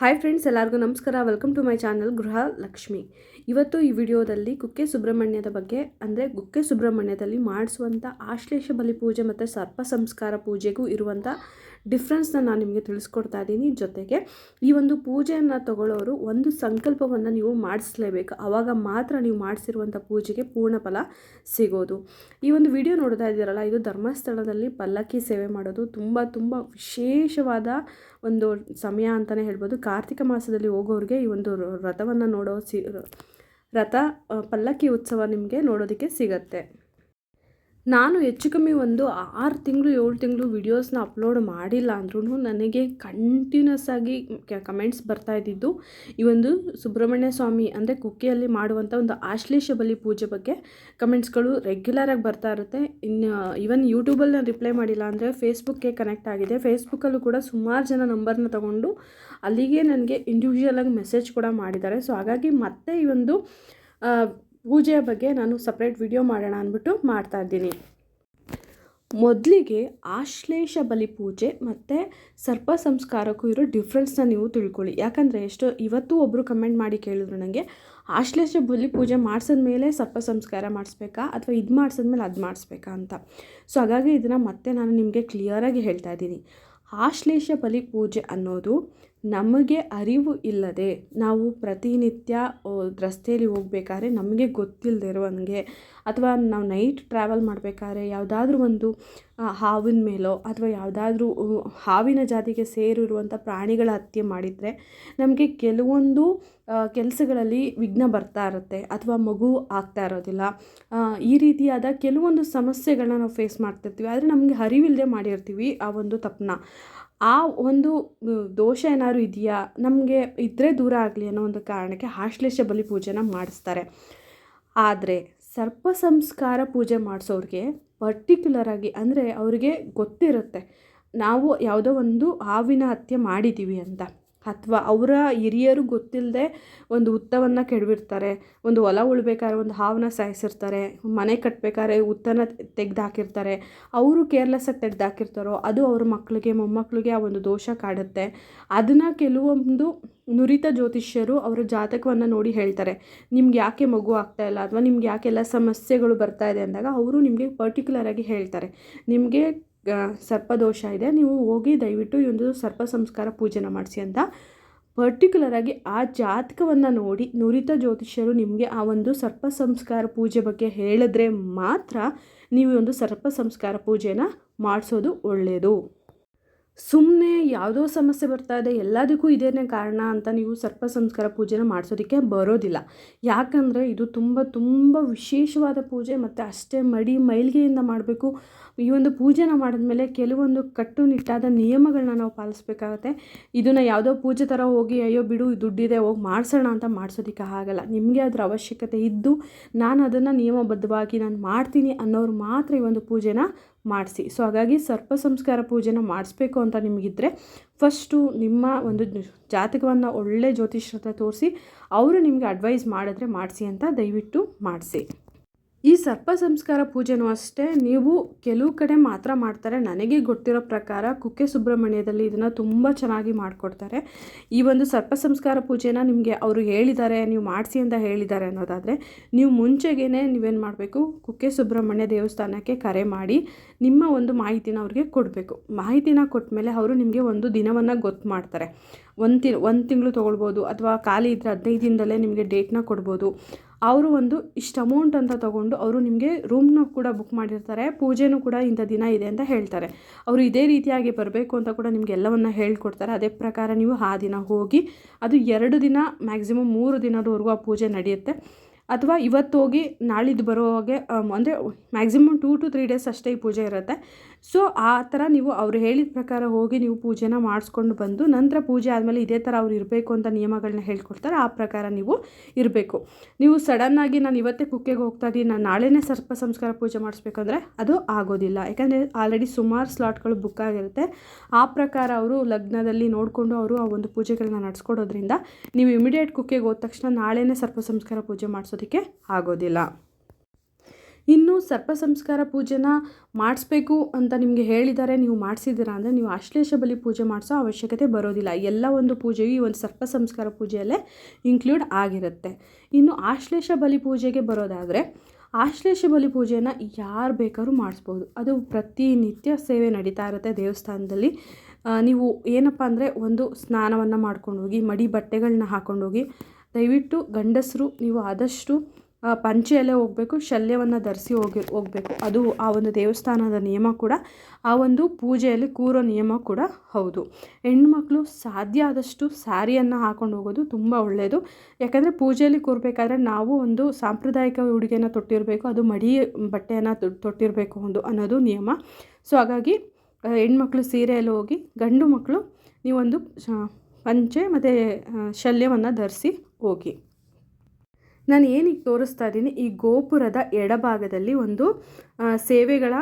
Hi friends ಎಲ್ಲರಿಗೂ ನಮಸ್ಕಾರ. Welcome to my channel ಗೃಹ ಲಕ್ಷ್ಮಿ ಇವತ್ತು ಈ ವಿಡಿಯೋದಲ್ಲಿ ಕುಕ್ಕೆ ಸುಬ್ರಹ್ಮಣ್ಯದ ಬಗ್ಗೆ, ಅಂದರೆ ಕುಕ್ಕೆ ಸುಬ್ರಹ್ಮಣ್ಯದಲ್ಲಿ ಮಾಡಿಸುವಂಥ ಆಶ್ಲೇಷ ಬಲಿ ಪೂಜೆ ಮತ್ತು ಸರ್ಪ ಸಂಸ್ಕಾರ ಪೂಜೆಗೂ ಇರುವಂಥ ಡಿಫ್ರೆನ್ಸ್ನ ನಾನು ನಿಮಗೆ ತಿಳಿಸ್ಕೊಡ್ತಾ ಇದ್ದೀನಿ. ಜೊತೆಗೆ ಈ ಒಂದು ಪೂಜೆಯನ್ನು ತಗೊಳ್ಳೋರು ಒಂದು ಸಂಕಲ್ಪವನ್ನು ನೀವು ಮಾಡಿಸ್ಲೇಬೇಕು. ಆವಾಗ ಮಾತ್ರ ನೀವು ಮಾಡಿಸಿರುವಂಥ ಪೂಜೆಗೆ ಪೂರ್ಣ ಫಲ ಸಿಗೋದು. ಈ ಒಂದು ವಿಡಿಯೋ ನೋಡ್ತಾ ಇದ್ದೀರಲ್ಲ, ಇದು ಧರ್ಮಸ್ಥಳದಲ್ಲಿ ಪಲ್ಲಕ್ಕಿ ಸೇವೆ ಮಾಡೋದು ತುಂಬ ತುಂಬ ವಿಶೇಷವಾದ ಒಂದು ಸಮಯ ಅಂತಲೇ ಹೇಳ್ಬೋದು. ಕಾರ್ತಿಕ ಮಾಸದಲ್ಲಿ ಹೋಗೋರಿಗೆ ಈ ಒಂದು ರಥವನ್ನು ನೋಡೋ ಸಿ, ರಥ, ಪಲ್ಲಕ್ಕಿ ಉತ್ಸವ ನಿಮಗೆ ನೋಡೋದಕ್ಕೆ ಸಿಗತ್ತೆ. ನಾನು ಹೆಚ್ಚು ಕಮ್ಮಿ ಒಂದು ಆರು ತಿಂಗಳು, ಏಳು ತಿಂಗಳು ವೀಡಿಯೋಸ್ನ ಅಪ್ಲೋಡ್ ಮಾಡಿಲ್ಲ ಅಂದ್ರೂ ನನಗೆ ಕಂಟಿನ್ಯೂಸ್ ಆಗಿ ಕಮೆಂಟ್ಸ್ ಬರ್ತಾ ಇದ್ದಿದ್ದು ಈ ಒಂದು ಸುಬ್ರಹ್ಮಣ್ಯ ಸ್ವಾಮಿ ಅಂದರೆ ಕುಕ್ಕೆಯಲ್ಲಿ ಮಾಡುವಂಥ ಒಂದು ಆಶ್ಲೇಷ ಬಲಿ ಪೂಜೆ ಬಗ್ಗೆ ಕಮೆಂಟ್ಸ್ಗಳು ರೆಗ್ಯುಲರಾಗಿ ಬರ್ತಾ ಇರುತ್ತೆ. ಇನ್ನು ಈವನ್ ಯೂಟ್ಯೂಬಲ್ಲಿ ನಾನು ರಿಪ್ಲೈ ಮಾಡಿಲ್ಲ ಅಂದರೆ ಫೇಸ್ಬುಕ್ಗೆ ಕನೆಕ್ಟ್ ಆಗಿದೆ. ಫೇಸ್ಬುಕ್ಕಲ್ಲೂ ಕೂಡ ಸುಮಾರು ಜನ ನಂಬರ್ನ ತಗೊಂಡು ಅಲ್ಲಿಗೆ ನನಗೆ ಇಂಡಿವಿಜುವಲಾಗಿ ಮೆಸೇಜ್ ಕೂಡ ಮಾಡಿದ್ದಾರೆ. ಸೊ ಹಾಗಾಗಿ ಮತ್ತೆ ಈ ಒಂದು ಪೂಜೆಯ ಬಗ್ಗೆ ನಾನು ಸಪ್ರೇಟ್ ವಿಡಿಯೋ ಮಾಡೋಣ ಅಂದ್ಬಿಟ್ಟು ಮಾಡ್ತಾ ಇದ್ದೀನಿ. ಮೊದಲಿಗೆ ಆಶ್ಲೇಷ ಬಲಿ ಪೂಜೆ ಮತ್ತು ಸರ್ಪ ಸಂಸ್ಕಾರಕ್ಕೂ ಇರೋ ಡಿಫ್ರೆನ್ಸ್ನ ನೀವು ತಿಳ್ಕೊಳ್ಳಿ. ಯಾಕಂದರೆ ಎಷ್ಟೋ, ಇವತ್ತು ಒಬ್ಬರು ಕಮೆಂಟ್ ಮಾಡಿ ಕೇಳಿದ್ರು ನನಗೆ ಆಶ್ಲೇಷ ಬಲಿ ಪೂಜೆ ಮಾಡಿಸಿದ ಮೇಲೆ ಸರ್ಪ ಸಂಸ್ಕಾರ ಮಾಡಿಸ್ಬೇಕಾ ಅಥವಾ ಇದು ಮಾಡಿಸಿದ್ಮೇಲೆ ಅದು ಮಾಡಿಸ್ಬೇಕಾ ಅಂತ. ಸೊ ಹಾಗಾಗಿ ಇದನ್ನು ಮತ್ತೆ ನಾನು ನಿಮಗೆ ಕ್ಲಿಯರಾಗಿ ಹೇಳ್ತಾ ಇದ್ದೀನಿ. ಆಶ್ಲೇಷ ಬಲಿ ಪೂಜೆ ಅನ್ನೋದು ನಮಗೆ ಅರಿವು ಇಲ್ಲದೆ ನಾವು ಪ್ರತಿನಿತ್ಯ ರಸ್ತೆಯಲ್ಲಿ ಹೋಗ್ಬೇಕಾದ್ರೆ ನಮಗೆ ಗೊತ್ತಿಲ್ಲದೆ ಇರುವಂಗೆ, ಅಥವಾ ನಾವು ನೈಟ್ ಟ್ರಾವೆಲ್ ಮಾಡಬೇಕಾದ್ರೆ ಯಾವುದಾದ್ರೂ ಒಂದು ಹಾವಿನ ಮೇಲೋ, ಅಥವಾ ಯಾವುದಾದ್ರೂ ಹಾವಿನ ಜಾತಿಗೆ ಸೇರಿರುವಂಥ ಪ್ರಾಣಿಗಳ ಹತ್ಯೆ ಮಾಡಿದರೆ ನಮಗೆ ಕೆಲವೊಂದು ಕೆಲಸಗಳಲ್ಲಿ ವಿಘ್ನ ಬರ್ತಾ ಇರುತ್ತೆ, ಅಥವಾ ಮಗು ಆಗ್ತಾ ಇರೋದಿಲ್ಲ. ಈ ರೀತಿಯಾದ ಕೆಲವೊಂದು ಸಮಸ್ಯೆಗಳನ್ನ ನಾವು ಫೇಸ್ ಮಾಡ್ತಿರ್ತೀವಿ. ಆದರೆ ನಮಗೆ ಅರಿವಿಲ್ಲದೆ ಮಾಡಿರ್ತೀವಿ ಆ ಒಂದು ತಪ್ಪನ್ನ. ಆ ಒಂದು ದೋಷ ಏನಾದ್ರು ಇದೆಯಾ? ನಮಗೆ ಇದ್ದರೆ ದೂರ ಆಗಲಿ ಅನ್ನೋ ಒಂದು ಕಾರಣಕ್ಕೆ ಆಶ್ಲೇಷ ಬಲಿ ಪೂಜೆನ ಮಾಡಿಸ್ತಾರೆ. ಆದರೆ ಸರ್ಪ ಸಂಸ್ಕಾರ ಪೂಜೆ ಮಾಡಿಸೋರಿಗೆ ಪರ್ಟಿಕ್ಯುಲರಾಗಿ ಅಂದರೆ ಅವರಿಗೆ ಗೊತ್ತಿರುತ್ತೆ. ನಾವು ಯಾವುದೋ ಒಂದು ಹಾವಿನ ಹತ್ಯೆ ಮಾಡಿದ್ದೀವಿ ಅಂತ. ಅಥವಾ ಅವರ ಹಿರಿಯರು ಗೊತ್ತಿಲ್ಲದೆ ಒಂದು ಹುತ್ತವನ್ನು ಕೆಡವಿರ್ತಾರೆ, ಒಂದು ಹೊಲ ಉಳ್ಬೇಕಾದ್ರೆ ಒಂದು ಹಾವನ್ನ ಸಾಯಿಸಿರ್ತಾರೆ, ಮನೆ ಕಟ್ಟಬೇಕಾದ್ರೆ ಹುತ್ತನ ತೆಗ್ದು ಹಾಕಿರ್ತಾರೆ ಅವರು ಕೇರ್ಲೆಸ್ಸಾಗಿ ತೆಗ್ದು ಹಾಕಿರ್ತಾರೋ ಅದು ಅವ್ರ ಮಕ್ಕಳಿಗೆ ಮೊಮ್ಮಕ್ಕಳಿಗೆ ಆ ಒಂದು ದೋಷ ಕಾಡುತ್ತೆ. ಅದನ್ನು ಕೆಲವೊಂದು ನುರಿತ ಜ್ಯೋತಿಷ್ಯರು ಅವರ ಜಾತಕವನ್ನು ನೋಡಿ ಹೇಳ್ತಾರೆ. ನಿಮ್ಗೆ ಯಾಕೆ ಮಗು ಆಗ್ತಾ ಇಲ್ಲ? ಅಥವಾ ನಿಮ್ಗೆ ಯಾಕೆಲ್ಲ ಸಮಸ್ಯೆಗಳು ಬರ್ತಾ ಇದೆ ಅಂದಾಗ ಅವರು ನಿಮಗೆ ಪರ್ಟಿಕ್ಯುಲರಾಗಿ ಹೇಳ್ತಾರೆ. ನಿಮಗೆ ಸರ್ಪದೋಷ ಇದೆ. ನೀವು ಹೋಗಿ ದಯವಿಟ್ಟು ಈ ಒಂದು ಸರ್ಪ ಸಂಸ್ಕಾರ ಪೂಜೆನ ಮಾಡಿಸಿ ಅಂತ. ಪರ್ಟಿಕ್ಯುಲರಾಗಿ ಆ ಜಾತಕವನ್ನು ನೋಡಿ ನುರಿತ ಜ್ಯೋತಿಷ್ಯರು ನಿಮಗೆ ಆ ಒಂದು ಸರ್ಪ ಸಂಸ್ಕಾರ ಪೂಜೆ ಬಗ್ಗೆ ಹೇಳಿದ್ರೆ ಮಾತ್ರ ನೀವು ಒಂದು ಸರ್ಪ ಸಂಸ್ಕಾರ ಪೂಜೆನ ಮಾಡಿಸೋದು ಒಳ್ಳೆಯದು ಸುಮ್ಮನೆ ಯಾವುದೋ ಸಮಸ್ಯೆ ಬರ್ತಾ ಇದೆ, ಎಲ್ಲದಕ್ಕೂ ಇದೇನೇ ಕಾರಣ ಅಂತ ನೀವು ಸರ್ಪ ಸಂಸ್ಕಾರ ಪೂಜೆನ ಮಾಡಿಸೋದಕ್ಕೆ ಬರೋದಿಲ್ಲ. ಯಾಕಂದರೆ ಇದು ತುಂಬ ತುಂಬ ವಿಶೇಷವಾದ ಪೂಜೆ, ಮತ್ತು ಅಷ್ಟೇ ಮಡಿ ಮೈಲಿಗೆಯಿಂದ ಮಾಡಬೇಕು. ಈ ಒಂದು ಪೂಜೆನ ಮಾಡಿದ್ಮೇಲೆ ಕೆಲವೊಂದು ಕಟ್ಟುನಿಟ್ಟಾದ ನಿಯಮಗಳನ್ನ ನಾವು ಪಾಲಿಸ್ಬೇಕಾಗತ್ತೆ. ಇದನ್ನು ಯಾವುದೋ ಪೂಜೆ ಥರ ಹೋಗಿ, ಅಯ್ಯೋ ಬಿಡು ದುಡ್ಡಿದೆ, ಹೋಗಿ ಮಾಡಿಸೋಣ ಅಂತ ಮಾಡಿಸೋದಕ್ಕೆ ಆಗಲ್ಲ. ನಿಮಗೆ ಅದರ ಅವಶ್ಯಕತೆ ಇದ್ದು ನಾನು ಅದನ್ನು ನಿಯಮಬದ್ಧವಾಗಿ ನಾನು ಮಾಡ್ತೀನಿ ಅನ್ನೋರು ಮಾತ್ರ ಈ ಒಂದು ಪೂಜೆನ ಮಾಡಿಸಿ. ಸೊ, ಹಾಗಾಗಿ ಸರ್ಪ ಸಂಸ್ಕಾರ ಪೂಜೆನ ಮಾಡಿಸ್ಬೇಕು ಅಂತ ನಿಮಗಿದ್ರೆ ಫಸ್ಟು ನಿಮ್ಮ ಒಂದು ಜಾತಕವನ್ನು ಒಳ್ಳೆ ಜ್ಯೋತಿಷ್ಯ ತೋರಿಸಿ, ಅವರು ನಿಮಗೆ ಅಡ್ವೈಸ್ ಮಾಡಿದ್ರೆ ಮಾಡಿಸಿ ಅಂತ ದಯವಿಟ್ಟು ಮಾಡಿಸಿ. ಈ ಸರ್ಪ ಸಂಸ್ಕಾರ ಪೂಜೆನೂ ಅಷ್ಟೇ, ನೀವು ಕೆಲವು ಕಡೆ ಮಾತ್ರ ಮಾಡ್ತಾರೆ. ನನಗೆ ಗೊತ್ತಿರೋ ಪ್ರಕಾರ ಕುಕ್ಕೆ ಸುಬ್ರಹ್ಮಣ್ಯದಲ್ಲಿ ಇದನ್ನು ತುಂಬ ಚೆನ್ನಾಗಿ ಮಾಡಿಕೊಡ್ತಾರೆ. ಈ ಒಂದು ಸರ್ಪ ಸಂಸ್ಕಾರ ಪೂಜೆನ ನಿಮಗೆ ಅವರು ಹೇಳಿದ್ದಾರೆ, ನೀವು ಮಾಡಿಸಿ ಅಂತ ಹೇಳಿದ್ದಾರೆ ಅನ್ನೋದಾದರೆ, ನೀವು ಮುಂಚೆಗೇ ನೀವೇನು ಮಾಡಬೇಕು, ಕುಕ್ಕೆ ಸುಬ್ರಹ್ಮಣ್ಯ ದೇವಸ್ಥಾನಕ್ಕೆ ಕರೆ ಮಾಡಿ ನಿಮ್ಮ ಒಂದು ಮಾಹಿತಿನ ಅವ್ರಿಗೆ ಕೊಡಬೇಕು. ಮಾಹಿತಿನ ಕೊಟ್ಟ ಮೇಲೆ ಅವರು ನಿಮಗೆ ಒಂದು ದಿನವನ್ನು ಗೊತ್ತು ಮಾಡ್ತಾರೆ. ಒಂದು ತಿ ಒಂದು ತಿಂಗಳು ತೊಗೊಳ್ಬೋದು, ಅಥವಾ ಖಾಲಿ ಇದ್ದರೆ ಹದಿನೈದು ದಿನದಲ್ಲೇ ನಿಮಗೆ ಡೇಟ್ನ ಕೊಡ್ಬೋದು. ಅವರು ಒಂದು ಇಷ್ಟು ಅಮೌಂಟ್ ಅಂತ ತಗೊಂಡು ಅವರು ನಿಮಗೆ ರೂಮ್ನ ಕೂಡ ಬುಕ್ ಮಾಡಿರ್ತಾರೆ, ಪೂಜೆನೂ ಕೂಡ ಇಂಥ ದಿನ ಇದೆ ಅಂತ ಹೇಳ್ತಾರೆ. ಅವರು ಇದೇ ರೀತಿಯಾಗಿ ಬರಬೇಕು ಅಂತ ಕೂಡ ನಿಮಗೆ ಎಲ್ಲವನ್ನು ಹೇಳ್ಕೊಡ್ತಾರೆ. ಅದೇ ಪ್ರಕಾರ ನೀವು ಆ ದಿನ ಹೋಗಿ ಅದು ಎರಡು ದಿನ ಮ್ಯಾಕ್ಸಿಮಮ್ ಮೂರು ದಿನದವರೆಗೂ ಆ ಪೂಜೆ ನಡೆಯುತ್ತೆ. ಅಥವಾ ಇವತ್ತು ಹೋಗಿ ನಾಳಿದ್ದು ಬರೋವಾಗೆ ಅಂದರೆ maximum two to three days ಅಷ್ಟೇ ಈ ಪೂಜೆ ಇರುತ್ತೆ. ಸೊ ಆ ಥರ ನೀವು ಅವ್ರು ಹೇಳಿದ ಪ್ರಕಾರ ಹೋಗಿ ನೀವು ಪೂಜೆನ ಮಾಡಿಸ್ಕೊಂಡು ಬಂದು ನಂತರ ಪೂಜೆ ಆದಮೇಲೆ ಇದೇ ಥರ ಅವ್ರು ಇರಬೇಕು ಅಂತ ನಿಯಮಗಳನ್ನ ಹೇಳ್ಕೊಡ್ತಾರೆ, ಆ ಪ್ರಕಾರ ನೀವು ಇರಬೇಕು. ನೀವು ಸಡನ್ನಾಗಿ ನಾನು ಇವತ್ತೇ ಕುಕ್ಕೆಗೆ ಹೋಗ್ತಾ ಇದ್ದೀನಿ, ನಾನು ನಾಳೆನೇ ಸರ್ಪ ಸಂಸ್ಕಾರ ಪೂಜೆ ಮಾಡಿಸ್ಬೇಕಂದ್ರೆ ಅದು ಆಗೋದಿಲ್ಲ. ಯಾಕಂದರೆ ಆಲ್ರೆಡಿ ಸುಮಾರು ಸ್ಲಾಟ್ಗಳು ಬುಕ್ ಆಗಿರುತ್ತೆ. ಆ ಪ್ರಕಾರ ಅವರು ಲಗ್ನದಲ್ಲಿ ನೋಡಿಕೊಂಡು ಅವರು ಆ ಒಂದು ಪೂಜೆಗಳನ್ನ ನಡೆಸ್ಕೊಡೋದ್ರಿಂದ ನೀವು ಇಮಿಡಿಯೇಟ್ ಕುಕ್ಕೆಗೆ ಹೋದ ತಕ್ಷಣ ನಾಳೆನೇ ಸರ್ಪ ಸಂಸ್ಕಾರ ಪೂಜೆ ಮಾಡಿಸೋದಕ್ಕೆ ಆಗೋದಿಲ್ಲ. ಇನ್ನು ಸರ್ಪ ಸಂಸ್ಕಾರ ಪೂಜೆನ ಮಾಡಿಸ್ಬೇಕು ಅಂತ ನಿಮಗೆ ಹೇಳಿದ್ದಾರೆ ನೀವು ಮಾಡಿಸಿದ್ದೀರಾ ಅಂದರೆ ನೀವು ಆಶ್ಲೇಷ ಬಲಿ ಪೂಜೆ ಮಾಡಿಸೋ ಅವಶ್ಯಕತೆ ಬರೋದಿಲ್ಲ. ಎಲ್ಲ ಒಂದು ಪೂಜೆಯು ಈ ಒಂದು ಸರ್ಪ ಸಂಸ್ಕಾರ ಪೂಜೆಯಲ್ಲೇ ಇನ್ಕ್ಲೂಡ್ ಆಗಿರುತ್ತೆ. ಇನ್ನು ಆಶ್ಲೇಷ ಬಲಿ ಪೂಜೆಗೆ ಬರೋದಾದರೆ ಆಶ್ಲೇಷ ಬಲಿ ಪೂಜೆನ ಯಾರು ಬೇಕಾದ್ರೂ ಮಾಡಿಸ್ಬೋದು. ಅದು ಪ್ರತಿನಿತ್ಯ ಸೇವೆ ನಡೀತಾ ಇರುತ್ತೆ ದೇವಸ್ಥಾನದಲ್ಲಿ. ನೀವು ಏನಪ್ಪ ಅಂದರೆ ಒಂದು ಸ್ನಾನವನ್ನು ಮಾಡ್ಕೊಂಡು ಹೋಗಿ, ಮಡಿ ಬಟ್ಟೆಗಳನ್ನ ಹಾಕ್ಕೊಂಡೋಗಿ ದಯವಿಟ್ಟು ಗಂಡಸರು, ನೀವು ಆದಷ್ಟು ಪಂಚೆಯಲ್ಲೇ ಹೋಗಬೇಕು, ಶಲ್ಯವನ್ನು ಧರಿಸಿ ಹೋಗಿ, ಹೋಗಬೇಕು. ಅದು ಆ ಒಂದು ದೇವಸ್ಥಾನದ ನಿಯಮ ಕೂಡ, ಆ ಒಂದು ಪೂಜೆಯಲ್ಲಿ ಕೂರೋ ನಿಯಮ ಕೂಡ ಹೌದು. ಹೆಣ್ಮಕ್ಳು ಸಾಧ್ಯ ಆದಷ್ಟು ಸ್ಯಾರಿಯನ್ನು ಹಾಕೊಂಡು ಹೋಗೋದು ತುಂಬ ಒಳ್ಳೆಯದು ಯಾಕಂದರೆ ಪೂಜೆಯಲ್ಲಿ ಕೂರಬೇಕಾದ್ರೆ ನಾವು ಒಂದು ಸಾಂಪ್ರದಾಯಿಕ ಉಡುಗೆನ ತೊಟ್ಟಿರಬೇಕು, ಅದು ಮಡಿ ಬಟ್ಟೆಯನ್ನು ತೊಟ್ಟಿರಬೇಕು ಒಂದು ಅನ್ನೋದು ನಿಯಮ. ಸೊ, ಹಾಗಾಗಿ ಹೆಣ್ಮಕ್ಳು ಸೀರೆಯಲ್ಲಿ ಹೋಗಿ, ಗಂಡು ಮಕ್ಕಳು ನೀವೊಂದು ಪಂಚೆ ಮತ್ತು ಶಲ್ಯವನ್ನು ಧರಿಸಿ ಹೋಗಿ. ನಾನು ಏನೀಗ ತೋರಿಸ್ತಾ ಇದ್ದೀನಿ, ಈ ಗೋಪುರದ ಎಡಭಾಗದಲ್ಲಿ ಒಂದು ಸೇವೆಗಳ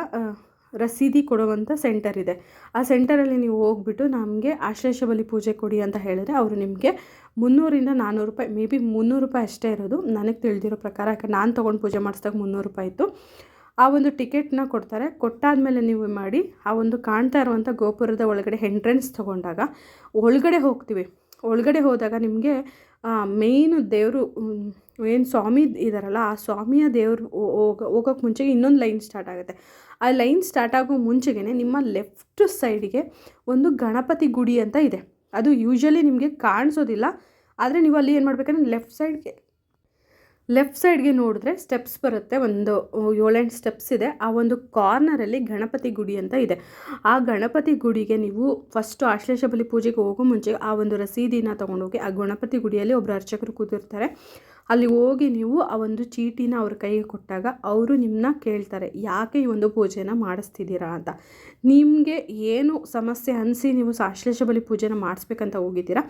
ರಸೀದಿ ಕೊಡುವಂಥ ಸೆಂಟರ್ ಇದೆ. ಆ ಸೆಂಟರಲ್ಲಿ ನೀವು ಹೋಗ್ಬಿಟ್ಟು ನಮಗೆ ಆಶ್ಲೇಷ ಬಲಿ ಪೂಜೆ ಕೊಡಿ ಅಂತ ಹೇಳಿದ್ರೆ ಅವರು ನಿಮಗೆ ಮುನ್ನೂರಿಂದ ನಾನ್ನೂರು ರೂಪಾಯಿ, ಮೇ ಬಿ ಮುನ್ನೂರು ರೂಪಾಯಿ ಅಷ್ಟೇ ಇರೋದು. ನನಗೆ ತಿಳಿದಿರೋ ಪ್ರಕಾರ, ಯಾಕೆ ನಾನು ತೊಗೊಂಡು ಪೂಜೆ ಮಾಡಿಸಿದಾಗ ಮುನ್ನೂರು ರೂಪಾಯಿ ಇತ್ತು. ಆ ಒಂದು ಟಿಕೆಟ್ನ ಕೊಡ್ತಾರೆ. ಕೊಟ್ಟಾದಮೇಲೆ ನೀವು ಮಾಡಿ, ಆ ಒಂದು ಕಾಣ್ತಾ ಇರುವಂಥ ಗೋಪುರದ ಒಳಗಡೆ ಎಂಟ್ರೆನ್ಸ್ ತೊಗೊಂಡಾಗ, ಒಳಗಡೆ ಹೋಗ್ತೀವಿ. ಒಳಗಡೆ ಹೋದಾಗ ನಿಮಗೆ ಮೇಯ್ನು ದೇವರು ಏನು ಸ್ವಾಮಿ ಇದ್ದಾರಲ್ಲ ಆ ಸ್ವಾಮಿಯ ದೇವರು ಹೋಗ ಹೋಗೋಕ್ಕೆ ಮುಂಚೆಗೆ ಇನ್ನೊಂದು ಲೈನ್ ಸ್ಟಾರ್ಟ್ ಆಗುತ್ತೆ. ಆ ಲೈನ್ ಸ್ಟಾರ್ಟ್ ಆಗೋ ಮುಂಚೆಗೆ ನಿಮ್ಮ ಲೆಫ್ಟ್ ಸೈಡಿಗೆ ಒಂದು ಗಣಪತಿ ಗುಡಿ ಅಂತ ಇದೆ. ಅದು ಯೂಶ್ವಲಿ ನಿಮಗೆ ಕಾಣಿಸೋದಿಲ್ಲ. ಆದರೆ ನೀವು ಅಲ್ಲಿ ಏನು ಮಾಡಬೇಕಂದ್ರೆ ಲೆಫ್ಟ್ ಸೈಡ್ಗೆ ಲೆಫ್ಟ್ ಸೈಡ್ಗೆ ನೋಡಿದ್ರೆ ಸ್ಟೆಪ್ಸ್ ಬರುತ್ತೆ. ಒಂದು ಏಳೆಂಟು ಸ್ಟೆಪ್ಸ್ ಇದೆ. ಆ ಒಂದು ಕಾರ್ನರಲ್ಲಿ ಗಣಪತಿ ಗುಡಿ ಅಂತ ಇದೆ. ಆ ಗಣಪತಿ ಗುಡಿಗೆ ನೀವು ಫಸ್ಟು ಆಶ್ಲೇಷ ಬಲಿ ಪೂಜೆಗೆ ಹೋಗೋ ಮುಂಚೆ ಆ ಒಂದು ರಸೀದಿನ ತೊಗೊಂಡೋಗಿ ಆ ಗಣಪತಿ ಗುಡಿಯಲ್ಲಿ ಒಬ್ಬರು ಅರ್ಚಕರು ಕೂತಿರ್ತಾರೆ. ಅಲ್ಲಿ ಹೋಗಿ ನೀವು ಆ ಒಂದು ಚೀಟಿನ ಅವ್ರ ಕೈಗೆ ಕೊಟ್ಟಾಗ ಅವರು ನಿಮ್ಮನ್ನ ಕೇಳ್ತಾರೆ, ಯಾಕೆ ಈ ಒಂದು ಪೂಜೆನ ಮಾಡಿಸ್ತಿದ್ದೀರಾ ಅಂತ? ನಿಮಗೆ ಏನು ಸಮಸ್ಯೆ ಅನಿಸಿ ನೀವು ಸಾಶ್ಲೇಷ ಬಲಿ ಪೂಜೆನ ಮಾಡಿಸ್ಬೇಕಂತ ಹೋಗಿದ್ದೀರಾ,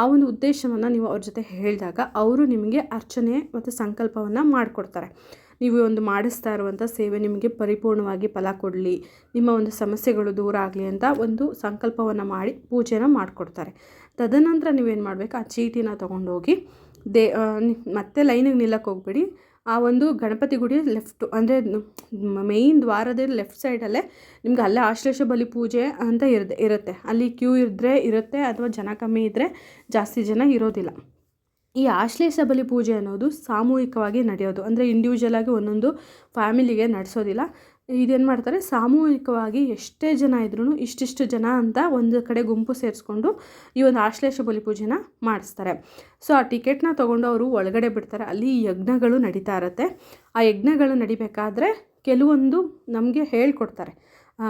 ಆ ಒಂದು ಉದ್ದೇಶವನ್ನು ನೀವು ಅವ್ರ ಜೊತೆ ಹೇಳಿದಾಗ ಅವರು ನಿಮಗೆ ಅರ್ಚನೆ ಮತ್ತು ಸಂಕಲ್ಪವನ್ನು ಮಾಡಿಕೊಡ್ತಾರೆ. ನೀವು ಒಂದು ಮಾಡಿಸ್ತಾ ಇರುವಂಥ ಸೇವೆ ನಿಮಗೆ ಪರಿಪೂರ್ಣವಾಗಿ ಫಲ ಕೊಡಲಿ, ನಿಮ್ಮ ಒಂದು ಸಮಸ್ಯೆಗಳು ದೂರ ಆಗಲಿ ಅಂತ ಒಂದು ಸಂಕಲ್ಪವನ್ನು ಮಾಡಿ ಪೂಜೆನ ಮಾಡಿಕೊಡ್ತಾರೆ. ತದನಂತರ ನೀವೇನು ಮಾಡಬೇಕು, ಆ ಚೀಟಿನ ತೊಗೊಂಡೋಗಿ ದೇ ಮತ್ತೆ ಲೈನಿಗೆ ನಿಲ್ಲಕ್ಕೆ ಹೋಗ್ಬೇಡಿ. ಆ ಒಂದು ಗಣಪತಿ ಗುಡಿ ಲೆಫ್ಟು, ಅಂದರೆ ಮೇಯ್ನ್ ದ್ವಾರದ ಲೆಫ್ಟ್ ಸೈಡಲ್ಲೇ ನಿಮ್ಗೆ ಅಲ್ಲೇ ಆಶ್ಲೇಷ ಬಲಿ ಪೂಜೆ ಅಂತ ಇರದೆ, ಇರುತ್ತೆ. ಅಲ್ಲಿ ಕ್ಯೂ ಇದ್ದರೆ ಇರುತ್ತೆ, ಅಥವಾ ಜನ ಕಮ್ಮಿ ಇದ್ದರೆ ಜಾಸ್ತಿ ಜನ ಇರೋದಿಲ್ಲ. ಈ ಆಶ್ಲೇಷ ಬಲಿ ಪೂಜೆ ಅನ್ನೋದು ಸಾಮೂಹಿಕವಾಗಿ ನಡೆಯೋದು. ಅಂದರೆ ಇಂಡಿವಿಜುವಲ್ ಆಗಿ ಒಂದೊಂದು ಫ್ಯಾಮಿಲಿಗೆ ನಡೆಸೋದಿಲ್ಲ. ಇದೇನು ಮಾಡ್ತಾರೆ? ಸಾಮೂಹಿಕವಾಗಿ ಎಷ್ಟೇ ಜನ ಇದ್ರೂ ಇಷ್ಟಿಷ್ಟು ಜನ ಅಂತ ಒಂದು ಕಡೆ ಗುಂಪು ಸೇರಿಸ್ಕೊಂಡು ಈ ಒಂದು ಆಶ್ಲೇಷ ಬಲಿ ಪೂಜೆನ ಮಾಡಿಸ್ತಾರೆ. ಸೊ, ಆ ಟಿಕೆಟ್ನ ತೊಗೊಂಡು ಅವರು ಒಳಗಡೆ ಬಿಡ್ತಾರೆ. ಅಲ್ಲಿ ಯಜ್ಞಗಳು ನಡೀತಾ ಇರುತ್ತೆ. ಆ ಯಜ್ಞಗಳು ನಡಿಬೇಕಾದ್ರೆ ಕೆಲವೊಂದು ನಮಗೆ ಹೇಳ್ಕೊಡ್ತಾರೆ.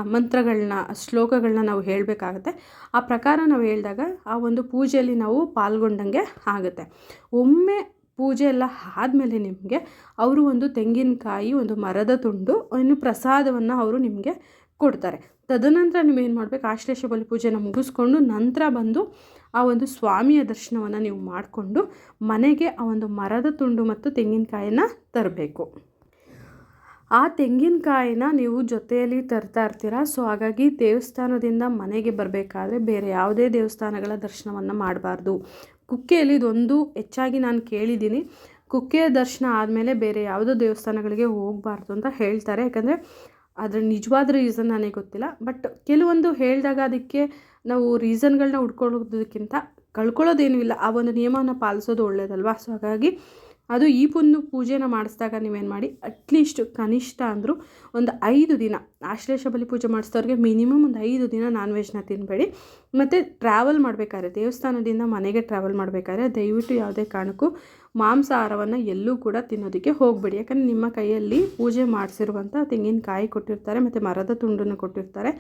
ಮಂತ್ರಗಳನ್ನ ಶ್ಲೋಕಗಳನ್ನ ನಾವು ಹೇಳಬೇಕಾಗತ್ತೆ. ಆ ಪ್ರಕಾರ ನಾವು ಹೇಳಿದಾಗ ಆ ಒಂದು ಪೂಜೆಯಲ್ಲಿ ನಾವು ಪಾಲ್ಗೊಂಡಂಗೆ ಆಗುತ್ತೆ. ಒಮ್ಮೆ ಪೂಜೆ ಎಲ್ಲ ಆದಮೇಲೆ ನಿಮಗೆ ಅವರು ಒಂದು ತೆಂಗಿನಕಾಯಿ, ಒಂದು ಮರದ ತುಂಡು, ಇನ್ನು ಪ್ರಸಾದವನ್ನು ಅವರು ನಿಮಗೆ ಕೊಡ್ತಾರೆ. ತದನಂತರ ನೀವೇನು ಮಾಡಬೇಕು? ಆಶ್ಲೇಷ ಬಲಿ ಪೂಜೆನ ಮುಗಿಸ್ಕೊಂಡು ನಂತರ ಬಂದು ಆ ಒಂದು ಸ್ವಾಮಿಯ ದರ್ಶನವನ್ನು ನೀವು ಮಾಡಿಕೊಂಡು ಮನೆಗೆ ಆ ಒಂದು ಮರದ ತುಂಡು ಮತ್ತು ತೆಂಗಿನಕಾಯಿನ ತರಬೇಕು. ಆ ತೆಂಗಿನಕಾಯಿನ ನೀವು ಜೊತೆಯಲ್ಲಿ ತರ್ತಾ ಇರ್ತೀರ? ಸೊ, ಹಾಗಾಗಿ ದೇವಸ್ಥಾನದಿಂದ ಮನೆಗೆ ಬರಬೇಕಾದ್ರೆ ಬೇರೆ ಯಾವುದೇ ದೇವಸ್ಥಾನಗಳ ದರ್ಶನವನ್ನು ಮಾಡಬಾರ್ದು. ಕುಕ್ಕೆಯಲ್ಲಿ ಇದೊಂದು ಹೆಚ್ಚಾಗಿ ನಾನು ಕೇಳಿದ್ದೀನಿ. ಕುಕ್ಕೆಯ ದರ್ಶನ ಆದಮೇಲೆ ಬೇರೆ ಯಾವುದೋ ದೇವಸ್ಥಾನಗಳಿಗೆ ಹೋಗಬಾರ್ದು ಅಂತ ಹೇಳ್ತಾರೆ. ಯಾಕಂದರೆ ಅದರ ನಿಜವಾದ ರೀಸನ್ ನನಗೆ ಗೊತ್ತಿಲ್ಲ. ಬಟ್ ಕೆಲವೊಂದು ಹೇಳಿದಾಗ ಅದಕ್ಕೆ ನಾವು ರೀಸನ್ಗಳನ್ನ ಹುಡ್ಕೊಳ್ಳೋದಕ್ಕಿಂತ ಕಳ್ಕೊಳ್ಳೋದೇನೂ ಇಲ್ಲ. ಆ ಒಂದು ನಿಯಮವನ್ನು ಪಾಲಿಸೋದು ಒಳ್ಳೆಯದಲ್ವಾ ಸೊ ಹಾಗಾಗಿ ಅದು ಈ ಒಂದು ಪೂಜೆನ ಮಾಡಿಸಿದಾಗ ನೀವೇನು ಮಾಡಿ ಅಟ್ಲೀಸ್ಟ್ ಕನಿಷ್ಠ ಅಂದರೂ ಒಂದು ಐದು ದಿನ, ಆಶ್ಲೇಷ ಬಲಿ ಪೂಜೆ ಮಾಡಿಸಿದವ್ರಿಗೆ ಮಿನಿಮಮ್ ಒಂದು ಐದು ದಿನ ನಾನ್ ವೆಜ್ನ ತಿನ್ನಬೇಡಿ ಮತ್ತು ಟ್ರಾವೆಲ್ ಮಾಡಬೇಕಾದ್ರೆ, ದೇವಸ್ಥಾನದಿಂದ ಮನೆಗೆ ಟ್ರಾವೆಲ್ ಮಾಡಬೇಕಾದ್ರೆ ದಯವಿಟ್ಟು ಯಾವುದೇ ಕಾರಣಕ್ಕೂ ಮಾಂಸಾಹಾರವನ್ನು ಎಲ್ಲೂ ಕೂಡ ತಿನ್ನೋದಕ್ಕೆ ಹೋಗಬೇಡಿ. ಯಾಕಂದರೆ ನಿಮ್ಮ ಕೈಯಲ್ಲಿ ಪೂಜೆ ಮಾಡಿಸಿರುವಂಥ ತೆಂಗಿನಕಾಯಿ ಕೊಟ್ಟಿರ್ತಾರೆ, ಮತ್ತು ಮರದ ತುಂಡನ್ನು ಕೊಟ್ಟಿರ್ತಾರೆ.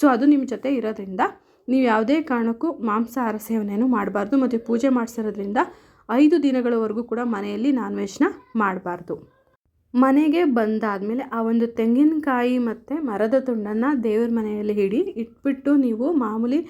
ಸೊ ಅದು ನಿಮ್ಮ ಜೊತೆ ಇರೋದ್ರಿಂದ ನೀವು ಯಾವುದೇ ಕಾರಣಕ್ಕೂ ಮಾಂಸಾಹಾರ ಸೇವನೆಯನ್ನು ಮಾಡಬಾರ್ದು. ಮತ್ತು ಪೂಜೆ ಮಾಡಿಸಿರೋದ್ರಿಂದ ಐದು ದಿನಗಳವರೆಗೂ ಕೂಡ ಮನೆಯಲ್ಲಿ ನಾನ್ ವೆಜ್ನ ಮಾಡಬಾರ್ದು. ಮನೆಗೆ ಬಂದಾದಮೇಲೆ ಆ ಒಂದು ತೆಂಗಿನಕಾಯಿ ಮತ್ತು ಮರದ ತುಂಡನ್ನು ದೇವ್ರ ಮನೆಯಲ್ಲಿ ಹಿಡಿ ಇಟ್ಬಿಟ್ಟು ನೀವು ಮಾಮೂಲಿ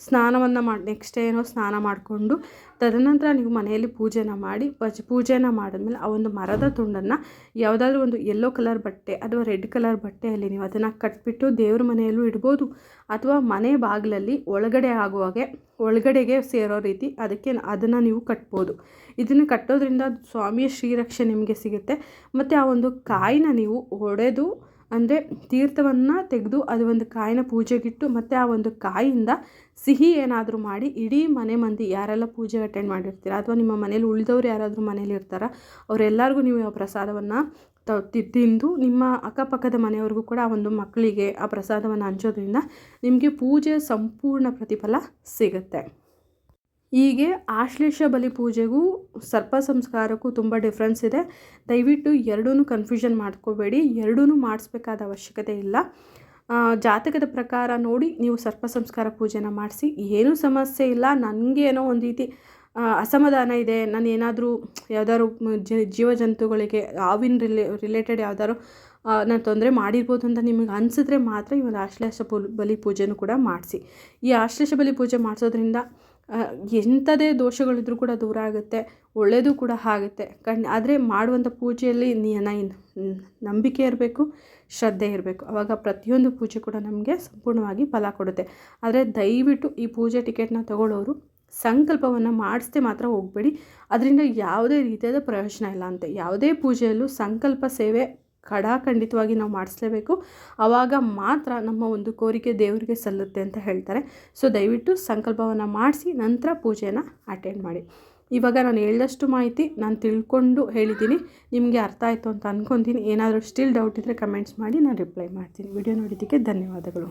ಸ್ನಾನವನ್ನು ಮಾಡಿ ನೆಕ್ಸ್ಟ್ ಏನೋ ಸ್ನಾನ ಮಾಡಿಕೊಂಡು, ತದನಂತರ ನೀವು ಮನೆಯಲ್ಲಿ ಪೂಜೆನ ಮಾಡಿ, ಪಜ್, ಪೂಜೆನ ಮಾಡಿದ್ಮೇಲೆ ಆ ಒಂದು ಮರದ ತುಂಡನ್ನು ಯಾವುದಾದ್ರೂ ಒಂದು ಯೆಲ್ಲೋ ಕಲರ್ ಬಟ್ಟೆ ಅಥವಾ ರೆಡ್ ಕಲರ್ ಬಟ್ಟೆಯಲ್ಲಿ ನೀವು ಅದನ್ನು ಕಟ್ಬಿಟ್ಟು ದೇವ್ರ ಮನೆಯಲ್ಲೂ ಇಡ್ಬೋದು. ಅಥವಾ ಮನೆ ಬಾಗಿಲಲ್ಲಿ ಒಳಗಡೆ ಆಗುವಾಗೆ ಒಳಗಡೆಗೆ ಸೇರೋ ರೀತಿ ಅದಕ್ಕೆ ಅದನ್ನು ನೀವು ಕಟ್ಬೋದು. ಇದನ್ನು ಕಟ್ಟೋದ್ರಿಂದ ಸ್ವಾಮಿಯ ಶ್ರೀರಕ್ಷೆ ನಿಮಗೆ ಸಿಗುತ್ತೆ. ಮತ್ತು ಆ ಒಂದು ಕಾಯಿನ ನೀವು ಒಡೆದು ಅಂದರೆ ತೀರ್ಥವನ್ನು ತೆಗೆದು ಅದು ಒಂದು ಕಾಯಿನ ಪೂಜೆಗಿಟ್ಟು ಮತ್ತು ಆ ಒಂದು ಕಾಯಿಂದ ಸಿಹಿ ಏನಾದರೂ ಮಾಡಿ ಇಡೀ ಮನೆ ಮಂದಿ ಯಾರೆಲ್ಲ ಪೂಜೆ ಅಟೆಂಡ್ ಮಾಡಿರ್ತೀರ ಅಥವಾ ನಿಮ್ಮ ಮನೇಲಿ ಉಳಿದವ್ರು ಯಾರಾದರೂ ಮನೇಲಿ ಇರ್ತಾರ, ಅವರೆಲ್ಲರಿಗೂ ನೀವು ಆ ಪ್ರಸಾದವನ್ನು ತಿಂದು ನಿಮ್ಮ ಅಕ್ಕಪಕ್ಕದ ಮನೆಯವ್ರಿಗೂ ಕೂಡ ಆ ಒಂದು ಮಕ್ಕಳಿಗೆ ಆ ಪ್ರಸಾದವನ್ನು ಹಂಚೋದ್ರಿಂದ ನಿಮಗೆ ಪೂಜೆ ಸಂಪೂರ್ಣ ಪ್ರತಿಫಲ ಸಿಗುತ್ತೆ. ಹೀಗೆ ಆಶ್ಲೇಷ ಬಲಿ ಪೂಜೆಗೂ ಸರ್ಪ ಸಂಸ್ಕಾರಕ್ಕೂ ತುಂಬ ಡಿಫ್ರೆನ್ಸ್ ಇದೆ. ದಯವಿಟ್ಟು ಎರಡೂ ಕನ್ಫ್ಯೂಷನ್ ಮಾಡ್ಕೋಬೇಡಿ. ಎರಡೂ ಮಾಡಿಸ್ಬೇಕಾದ ಅವಶ್ಯಕತೆ ಇಲ್ಲ. ಜಾತಕದ ಪ್ರಕಾರ ನೋಡಿ ನೀವು ಸರ್ಪ ಸಂಸ್ಕಾರ ಪೂಜೆನ ಮಾಡಿಸಿ. ಏನೂ ಸಮಸ್ಯೆ ಇಲ್ಲ. ನನಗೇನೋ ಒಂದು ರೀತಿ ಅಸಮಾಧಾನ ಇದೆ. ನಾನು ಏನಾದರೂ ಯಾವ್ದಾದ್ರು ಜೀವ ಜಂತುಗಳಿಗೆ ಹಾವಿನ ರಿಲೇ ರಿಲೇಟೆಡ್ ಯಾವ್ದಾದ್ರು ನಾನು ತೊಂದರೆ ಮಾಡಿರ್ಬೋದು ಅಂತ ನಿಮಗೆ ಅನಿಸಿದ್ರೆ ಮಾತ್ರ ಈ ಒಂದು ಆಶ್ಲೇಷ ಬಲಿ ಪೂಜೆನೂ ಕೂಡ ಮಾಡಿಸಿ. ಈ ಆಶ್ಲೇಷ ಬಲಿ ಪೂಜೆ ಮಾಡಿಸೋದ್ರಿಂದ ಎಂಥದೇ ದೋಷಗಳಿದ್ರೂ ಕೂಡ ದೂರ ಆಗುತ್ತೆ ಒಳ್ಳೆಯದು ಕೂಡ ಆಗುತ್ತೆ. ಕಣ್, ಆದರೆ ಮಾಡುವಂಥ ಪೂಜೆಯಲ್ಲಿ ನಂಬಿಕೆ ಇರಬೇಕು, ಶ್ರದ್ಧೆ ಇರಬೇಕು. ಆವಾಗ ಪ್ರತಿಯೊಂದು ಪೂಜೆ ಕೂಡ ನಮಗೆ ಸಂಪೂರ್ಣವಾಗಿ ಫಲ ಕೊಡುತ್ತೆ. ಆದರೆ ದಯವಿಟ್ಟು ಈ ಪೂಜೆ ಟಿಕೆಟ್ನ ತಗೊಳ್ಳೋರು ಸಂಕಲ್ಪವನ್ನು ಮಾಡಿಸ್ದೆ ಮಾತ್ರ ಹೋಗಬೇಡಿ. ಅದರಿಂದ ಯಾವುದೇ ರೀತಿಯಾದ ಪ್ರಯೋಜನ ಇಲ್ಲ ಅಂತೆ. ಯಾವುದೇ ಪೂಜೆಯಲ್ಲೂ ಸಂಕಲ್ಪ ಸೇವೆ ಖಡಾಖಂಡಿತವಾಗಿ ನಾವು ಮಾಡಿಸ್ಲೇಬೇಕು. ಆವಾಗ ಮಾತ್ರ ನಮ್ಮ ಒಂದು ಕೋರಿಕೆ ದೇವರಿಗೆ ಸಲ್ಲುತ್ತೆ ಅಂತ ಹೇಳ್ತಾರೆ. ಸೊ ದಯವಿಟ್ಟು ಸಂಕಲ್ಪವನ್ನು ಮಾಡಿಸಿ ನಂತರ ಪೂಜೆನ ಅಟೆಂಡ್ ಮಾಡಿ. ಇವಾಗ ನಾನು ಹೇಳಿದಷ್ಟು ಮಾಹಿತಿ ನಾನು ತಿಳ್ಕೊಂಡು ಹೇಳಿದ್ದೀನಿ. ನಿಮಗೆ ಅರ್ಥ ಆಯಿತು ಅಂತ ಅಂದ್ಕೊತೀನಿ ಏನಾದರೂ ಸ್ಟಿಲ್ ಡೌಟ್ ಇದ್ದರೆ ಕಮೆಂಟ್ಸ್ ಮಾಡಿ, ನಾನು ರಿಪ್ಲೈ ಮಾಡ್ತೀನಿ. ವಿಡಿಯೋ ನೋಡಿದ್ದಕ್ಕೆ ಧನ್ಯವಾದಗಳು.